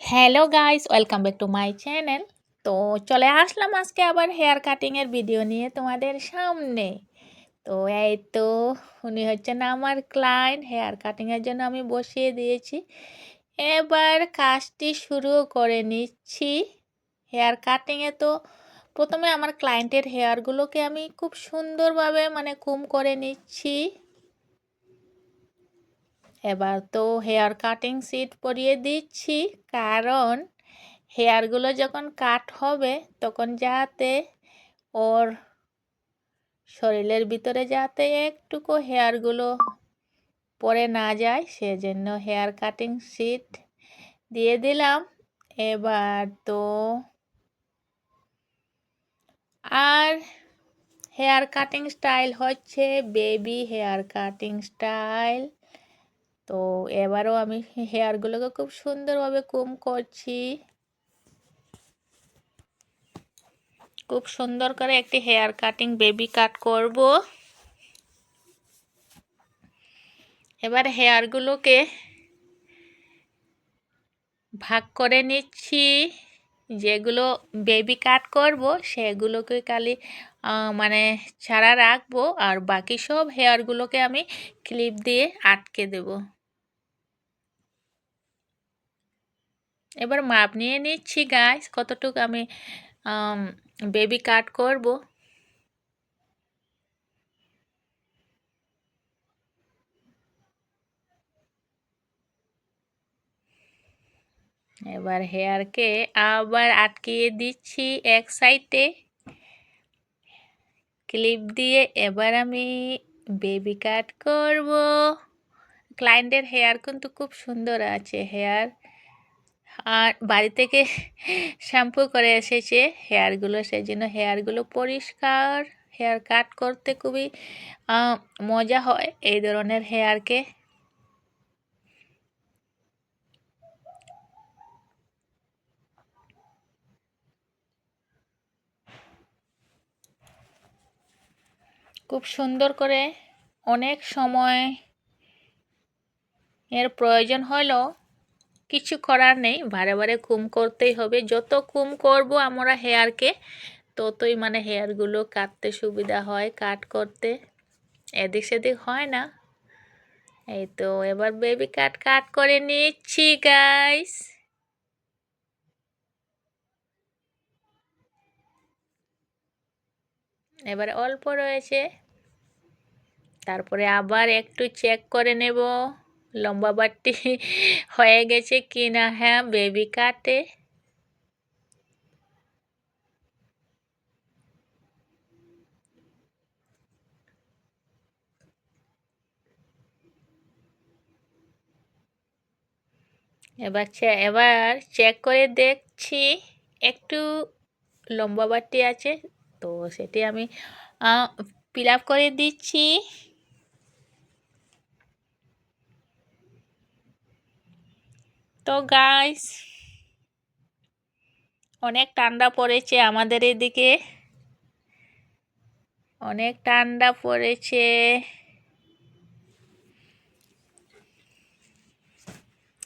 Hello guys welcome back to my channel তো চলে আসলাম আজকে আবার হেয়ার কাটিংয়ের ভিডিও নিয়ে তোমাদের সামনে। তো এই তো উনি হচ্ছেন আমার ক্লায়েন্ট হেয়ার কাটিংয়ের জন্য আমি বসিয়ে দিয়েছি। এবার কাজটি শুরু করে নিচ্ছি। হেয়ার কাটিংয়ে তো প্রথমে আমার ক্লায়েন্টের হেয়ারগুলোকে আমি খুব সুন্দরভাবে মানে কুম করে নিচ্ছি। এবার তো হেয়ার কাটিং সিট পরিয়ে দিচ্ছি। কারণ হেয়ারগুলো যখন কাট হবে, তখন যাতে ওর শরীরের ভিতরে যাতে একটুকু হেয়ারগুলো পরে না যায়, সেজন্য হেয়ার কাটিং সিট দিয়ে দিলাম। এবার তো আর হেয়ার কাটিং স্টাইল হচ্ছে বেবি হেয়ার কাটিং স্টাইল তো এবারও আমি হেয়ারগুলোকে খুব সুন্দরভাবে কুম করছি। খুব সুন্দর করে একটি হেয়ার কাটিং বেবি কাট করব। এবার হেয়ারগুলোকে ভাগ করে নিচ্ছি। যেগুলো বেবি কাট করব, সেগুলোকে খালি মানে ছাড়া রাখব। আর বাকি সব হেয়ারগুলোকে আমি ক্লিপ দিয়ে আটকে দেবো। এবার মাপ নিয়ে নিচ্ছি গাছ কতটুকু আমি বেবি কাট করব। এবার হেয়ারকে আবার আটকিয়ে দিচ্ছি এক সাইডে ক্লিপ দিয়ে এবার আমি বেবি কাট করব। ক্লায়েন্টের হেয়ার কিন্তু খুব সুন্দর আছে হেয়ার আর বাড়ি থেকে শ্যাম্পু করে এসেছে হেয়ারগুলো সেই জন্য হেয়ারগুলো পরিষ্কার, হেয়ার কাট করতে খুবই মজা হয় এই ধরনের হেয়ারকে। খুব সুন্দর করে অনেক সময় এর প্রয়োজন হলো কিছু করার নেই। বারে বারে কুম করতেই হবে। যত কুম করব আমরা হেয়ারকে, ততই মানে হেয়ারগুলো কাটতে সুবিধা হয়, কাট করতে। এদিক সেদিক হয় না। এই তো, এবার বেবি কাট কাট করে নিচ্ছি গাইস এবার অল্প রয়েছে। তারপরে আবার একটু চেক করে নেব। লম্বা বাটটি হয়ে গেছে কি না? হ্যাঁ বেবি কাটে। এবার এবার চেক করে দেখছি, একটু লম্বা বাটটি আছে, তো সেটি আমি ফিল আপ করে দিচ্ছি। তো গাইস অনেক ঠান্ডা পড়েছে আমাদের এদিকে। অনেক ঠান্ডা পড়েছে।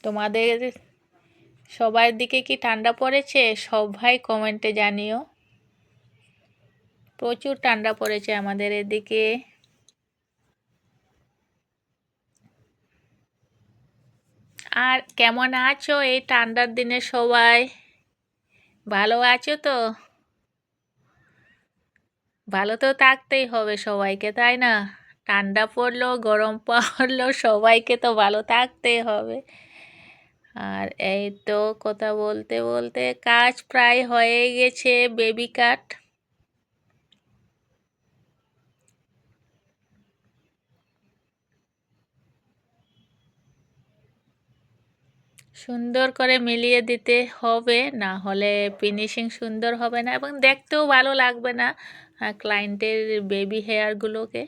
তোমাদের সবার দিকে কি ঠান্ডা পড়েছে? সবাই কমেন্টে জানিও। প্রচুর ঠান্ডা পড়েছে আমাদের এদিকে। আর কেমন আছো? এই ঠান্ডার দিনে সবাই ভালো আছো তো? ভালো তো থাকতেই হবে সবাইকে, তাই না? ঠান্ডা পড়ল, গরম পড়ল, সবাইকে তো ভালো থাকতেই হবে। আর এই তো কথা বলতে বলতে কাজ প্রায় হয়ে গেছে বেবি কাট সুন্দর করে মিলিয়ে দিতে হবে, না হলে ফিনিশিং সুন্দর হবে না এবং দেখতেও ভালো লাগবে না ক্লায়েন্টের বেবি হেয়ারগুলোকে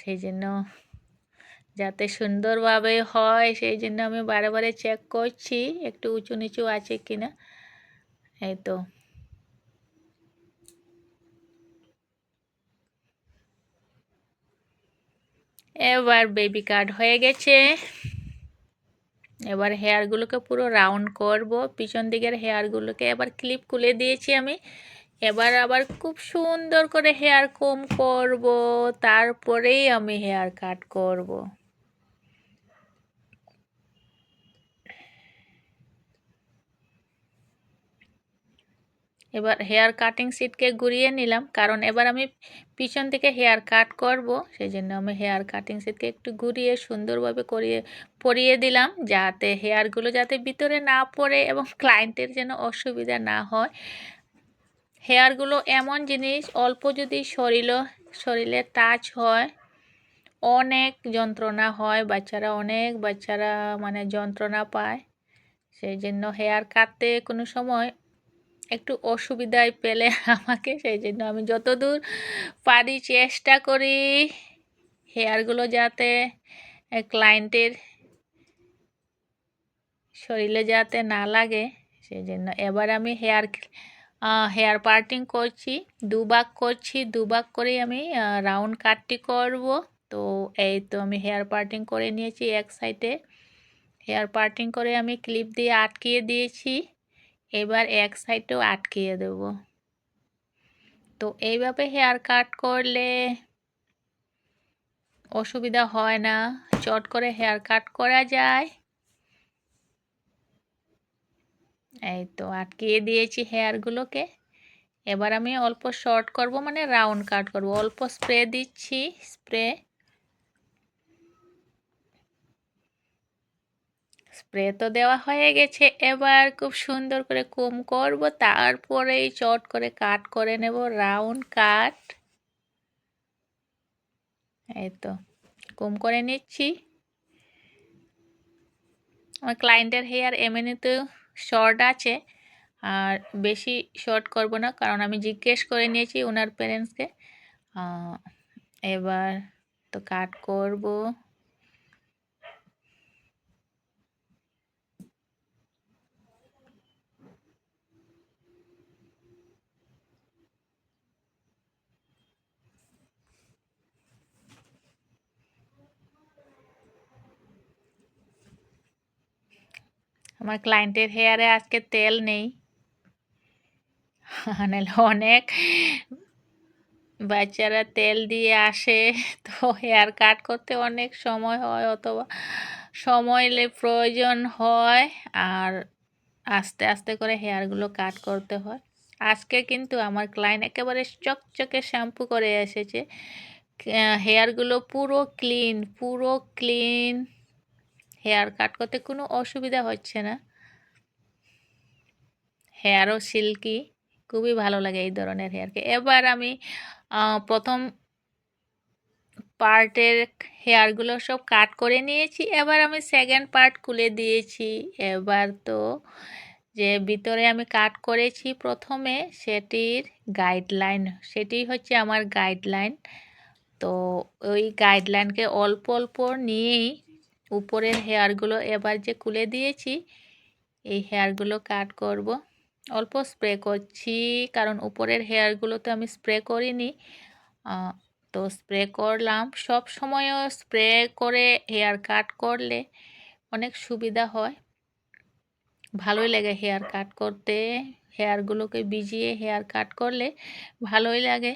সেই জন্য যাতে সুন্দরভাবে হয়, সেই জন্য আমি বারে বারে চেক করছি, একটু উঁচু নিচু আছে কি না এই তো। এবার বেবি কার্ড হয়ে গেছে। এবার হেয়ারগুলোকে পুরো রাউন্ড করব। পিছন দিকের হেয়ারগুলোকে এবার ক্লিপ খুলে দিয়েছি আমি। এবার আবার খুব সুন্দর করে হেয়ার কম করব। তারপরেই আমি হেয়ার কাট করব। এবার হেয়ার কাটিং সিটকে ঘুরিয়ে নিলাম। কারণ এবার আমি পিছন থেকে হেয়ার কাট করব সেই জন্য আমি হেয়ার কাটিং সিটকে একটু ঘুরিয়ে সুন্দরভাবে করিয়ে, পরিয়ে দিলাম যাতে হেয়ারগুলো যাতে ভিতরে না পড়ে এবং ক্লায়েন্টের যেন অসুবিধা না হয়। হেয়ারগুলো এমন জিনিস, অল্প যদি শরীর শরীরে টাচ হয়, অনেক যন্ত্রণা হয়, বাচ্চারা অনেক বাচ্চারা মানে যন্ত্রণা পায় সেই জন্য হেয়ার কাটতে কোনো সময় একটু অসুবিধায় পেলে আমাকে সেই জন্য আমি যতদূর পারি চেষ্টা করি হেয়ারগুলো যাতে ক্লায়েন্টের শরীরে যাতে না লাগে সেই জন্য এবার আমি হেয়ার হেয়ার পার্টিং করছি দুবাক করছি দুবাক করে আমি রাউন্ড কাটটি করব। তো এই তো আমি হেয়ার পার্টিং করে নিয়েছি এক সাইডে। হেয়ার পার্টিং করে আমি ক্লিপ দিয়ে আটকিয়ে দিয়েছি। এবার এক সাইডেও আটকিয়ে দেব। তো এইভাবে হেয়ার কাট করলে অসুবিধা হয় না। চট করে হেয়ার কাট করা যায়। এই তো আটকিয়ে দিয়েছি হেয়ারগুলোকে। এবার আমি অল্প শর্ট করব মানে রাউন্ড কাট করব। অল্প স্প্রে দিচ্ছি, স্প্রে। স্প্রে তো দেওয়া হয়ে গেছে। এবার খুব সুন্দর করে কুম করব, তারপরেই চট করে কাট করে নেব, রাউন্ড কাট। এই তো, কুম করে নিচ্ছি। আমার ক্লায়েন্টের হেয়ার এমনিতেও শর্ট আছে, আর বেশি শর্ট করব না, কারণ আমি জিজ্ঞেস করে নিয়েছি ওনার প্যারেন্টসকে এবার তো কাট করব। আমার ক্লায়েন্টের হেয়ারে আজকে তেল নেই। অনেক। বাচ্চারা তেল দিয়ে আসে, তো হেয়ার কাট করতে অনেক সময় হয় অথবা সময় প্রয়োজন হয়, আর আস্তে আস্তে করে হেয়ারগুলো কাট করতে হয়। আজকে কিন্তু আমার ক্লায়েন্ট একেবারে চকচকে শ্যাম্পু করে এসেছে। হেয়ারগুলো পুরো ক্লিন পুরো ক্লিন হেয়ার কাট করতে কোনো অসুবিধা হচ্ছে না। হেয়ারও সিল্কি খুবই ভালো লাগে এই ধরনের হেয়ারকে। এবার আমি প্রথম পার্টের হেয়ারগুলো সব কাট করে নিয়েছি। এবার আমি সেকেন্ড পার্ট খুলে দিয়েছি। এবার তো যে ভিতরে আমি কাট করেছি প্রথমে সেটির গাইডলাইন সেটি হচ্ছে আমার গাইডলাইন তো ওই গাইডলাইনকে অল্প অল্প নিয়েই উপরের হেয়ারগুলো এবার যে খুলে দিয়েছি, এই হেয়ারগুলো কাট করব। অল্প স্প্রে করছি, কারণ উপরের হেয়ারগুলোতে আমি স্প্রে করিনি। তো স্প্রে করলাম। সব সময়ও স্প্রে করে হেয়ার কাট করলে অনেক সুবিধা হয়। ভালোই লাগে হেয়ার কাট করতে। হেয়ারগুলোকে ভিজিয়ে হেয়ার কাট করলে ভালোই লাগে।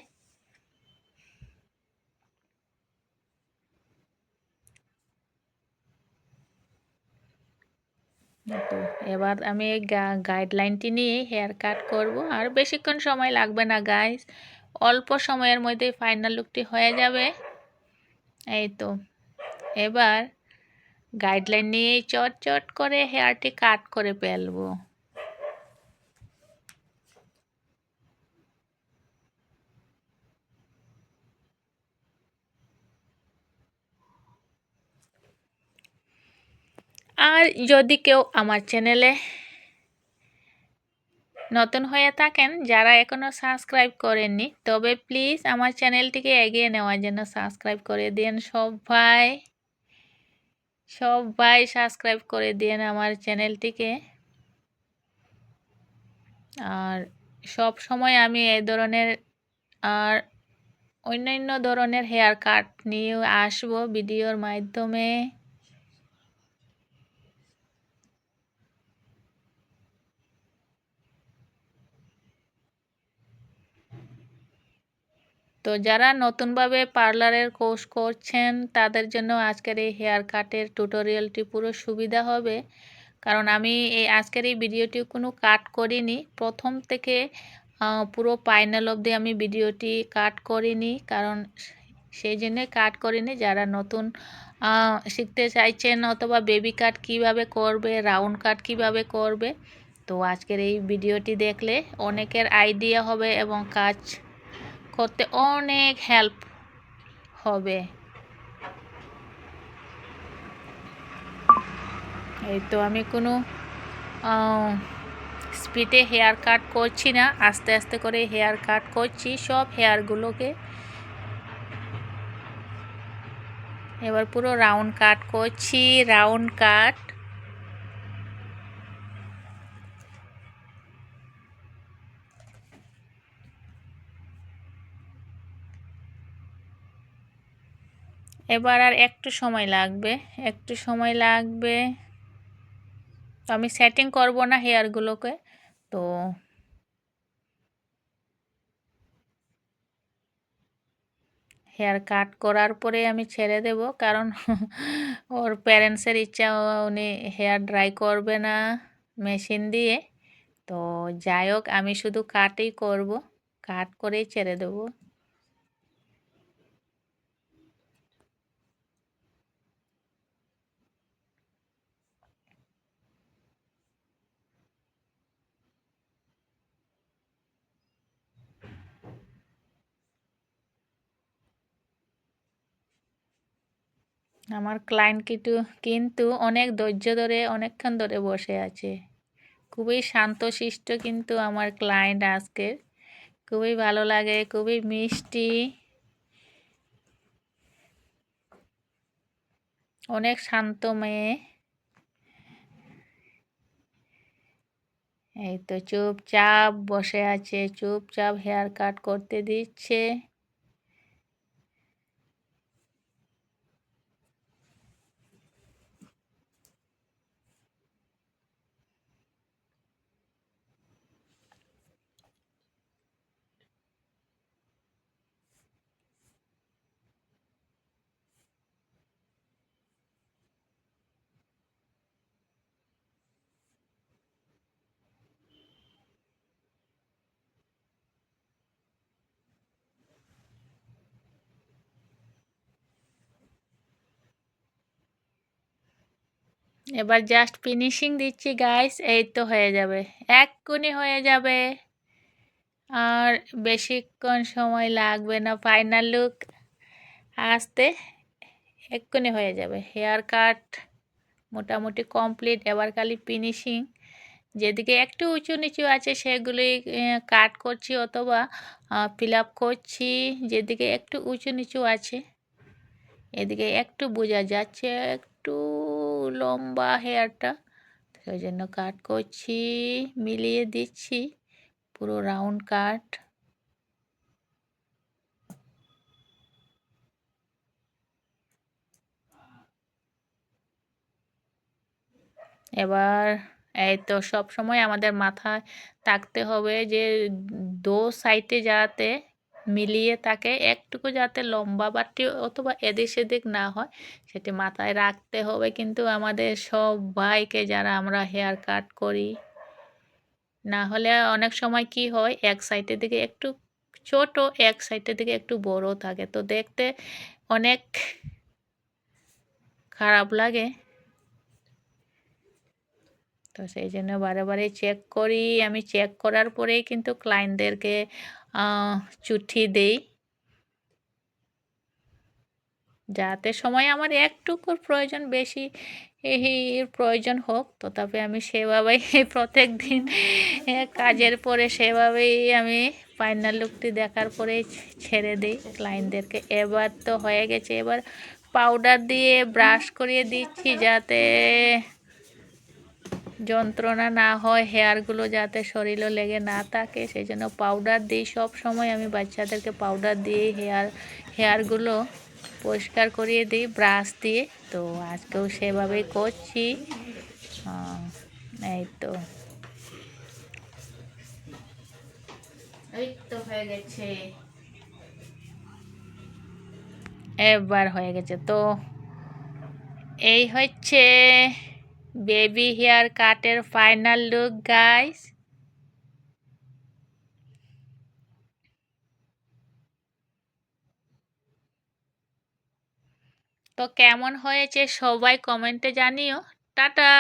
তো এবার আমি এই গাইডলাইনটি নিয়ে হেয়ার কাট করব। আর বেশিক্ষণ সময় লাগবে না গাইস অল্প সময়ের মধ্যেই ফাইনাল লুকটি হয়ে যাবে। এই তো। এবার গাইডলাইন নিয়েই চট চট করে হেয়ারটি কাট করে ফেলব। আর যদি কেউ আমার চ্যানেলে নতুন হয়ে থাকেন, যারা এখনও সাবস্ক্রাইব করেননি, তবে প্লিজ আমার চ্যানেলটিকে এগিয়ে নেওয়ার জন্য সাবস্ক্রাইব করে দিন। সবাই সবাই সাবস্ক্রাইব করে দিন আমার চ্যানেলটিকে। আর সব সময় আমি এই ধরনের আর অন্যান্য ধরনের হেয়ার কাট নিয়ে আসব ভিডিওর মাধ্যমে। তো যারা নতুনভাবে পার্লারের কোর্স করছেন, তাদের জন্য আজকের এই হেয়ার কাটের টিউটোরিয়ালটি পুরো সুবিধা হবে। কারণ আমি এই আজকের এই ভিডিওটি কোনো কাট করিনি। প্রথম থেকে পুরো ফাইনাল অবধি আমি ভিডিওটি কাট করিনি। কারণ সেই জন্যে কাট করিনি। যারা নতুন শিখতে চাইছেন অথবা বেবি কাট কীভাবে করবে রাউন্ড কাট কীভাবে করবে, তো আজকের এই ভিডিওটি দেখলে অনেকের আইডিয়া হবে এবং কাজ করতে অনেক হেল্প হবে। এই তো আমি কোনো স্পিডে হেয়ার কাট করছি না, আস্তে আস্তে করে হেয়ার কাট করছি সব হেয়ারগুলোকে এবার পুরো রাউন্ড কাট করছি রাউন্ড কাট এবার আর একটু সময় লাগবে, একটু সময় লাগবে। তো আমি সেটিং করব না হেয়ারগুলোকে তো হেয়ার কাট করার পরে আমি ছেড়ে দেব, কারণ ওর প্যারেন্টসের ইচ্ছা, উনি হেয়ার ড্রাই করবে না মেশিন দিয়ে। তো যাই হোক, আমি শুধু কাটই করব কাট করেই ছেড়ে দেবো। আমার ক্লায়েন্ট কিন্তু কিন্তু অনেক ধৈর্য ধরে, অনেকক্ষণ ধরে বসে আছে। খুবই শান্তশিষ্ট কিন্তু আমার ক্লায়েন্ট আজকের। খুবই ভালো লাগে, খুবই মিষ্টি। অনেক শান্ত মেয়ে। এই তো চুপচাপ বসে আছে, চুপচাপ হেয়ার কাট করতে দিচ্ছে। এবার জাস্ট ফিনিশিং দিচ্ছি গাইস এই তো হয়ে যাবে। এক কোণে হয়ে যাবে। আর বেশিক্ষণ সময় লাগবে না ফাইনাল লুক আসতে এক্ষুনি হয়ে যাবে। হেয়ার কাট মোটামুটি কমপ্লিট এবার খালি ফিনিশিং যেদিকে একটু উঁচু নিচু আছে, সেগুলি কাট করছি অথবা ফিল করছি। যেদিকে একটু উঁচু নিচু আছে, এদিকে একটু বোঝা যাচ্ছে, একটু লম্বা হেয়ারটা, সেই জন্য কাট করছি, মিলিয়ে দিচ্ছি, পুরো রাউন্ড কাট। এবার এই তো সব সময় আমাদের মাথায় থাকতে হবে যে দো সাইডে যাতে মিলিয়ে তাকে একটুকু যাতে লম্বা বাটি অথবা এদিক সেদিক না হয়, সেটি মাথায় রাখতে হবে। কিন্তু আমাদের সব ভাইকে যারা আমরা হেয়ার কাট করি, না হলে অনেক সময় কি হয়, এক সাইডের দিকে একটু ছোট, এক সাইডের দিকে একটু বড় থাকে। তো দেখতে অনেক খারাপ লাগে। তো সেই জন্য বারে বারে চেক করি। আমি চেক করার পরেই কিন্তু ক্লায়েন্টদেরকে চুঠি দেই। যাতে সময় আমার একটুকুর প্রয়োজন বেশি প্রয়োজন হোক, তথাপি আমি সেভাবেই প্রত্যেক দিন কাজের পরে সেভাবেই আমি ফাইনাল লুকটি দেখার পরেই ছেড়ে দিই ক্লায়েন্টদেরকে এবার তো হয়ে গেছে, এবার পাউডার দিয়ে ব্রাশ করিয়ে দিচ্ছি যাতে যন্ত্রণা না হয় হেয়ারগুলো যাতে শরীরে লেগে না থাকে সেই জন্য পাউডার দিই। সব সময় আমি বাচ্চাদেরকে পাউডার দিয়ে হেয়ার হেয়ারগুলো পরিষ্কার করিয়ে দিই ব্রাশ দিয়ে। তো আজকেও সেভাবেই করছি। এই তো। এই তো হয়ে গেছে। এবার হয়ে গেছে। তো এই হচ্ছে বেবি হেয়ার কাটের ফাইনাল লুক গাইস তো কেমন হয়েছে সবাই কমেন্টে জানিও। টাটা!